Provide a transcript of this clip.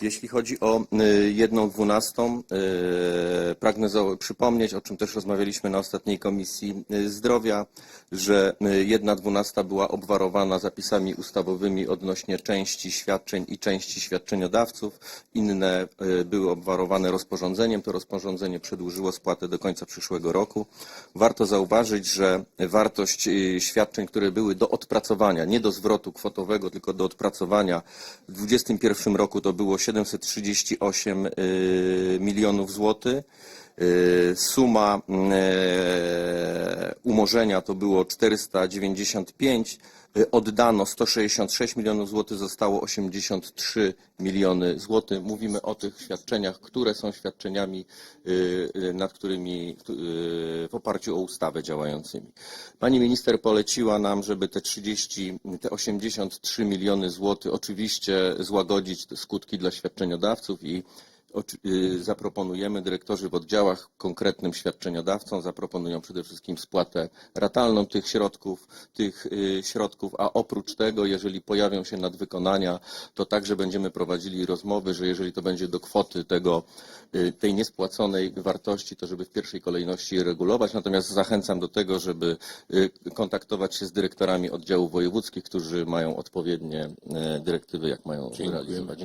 Jeśli chodzi o y, jedną dwunastą, y, pragnę przypomnieć, o czym też rozmawialiśmy na ostatniej Komisji y, Zdrowia, że jedna dwunasta była obwarowana zapisami ustawowymi odnośnie części świadczeń i części świadczeniodawców. Inne były obwarowane rozporządzeniem. To rozporządzenie przedłużyło spłatę do końca przyszłego roku. Warto zauważyć, że wartość świadczeń, które były do odpracowania, nie do zwrotu kwotowego, tylko do odpracowania w 2021 roku to było 738 y, milionów złotych. Y, Suma e, umorzenia to było 495, y, oddano 166 milionów złotych, zostało 83 miliony złotych. Mówimy o tych świadczeniach, które są świadczeniami, y, y, nad którymi w oparciu o ustawę działającymi. Pani minister poleciła nam, żeby te 30, te 83 miliony złotych oczywiście złagodzić skutki dla świadczeniodawców i Zaproponujemy dyrektorzy w oddziałach konkretnym świadczeniodawcom zaproponują przede wszystkim spłatę ratalną tych środków, tych y, środków, a oprócz tego, jeżeli pojawią się nadwykonania, to także będziemy prowadzili rozmowy, że jeżeli to będzie do kwoty tego, y, tej niespłaconej wartości, to żeby w pierwszej kolejności je regulować. Natomiast zachęcam do tego, żeby y, kontaktować się z dyrektorami oddziałów wojewódzkich, którzy mają odpowiednie y, dyrektywy, jak mają realizować.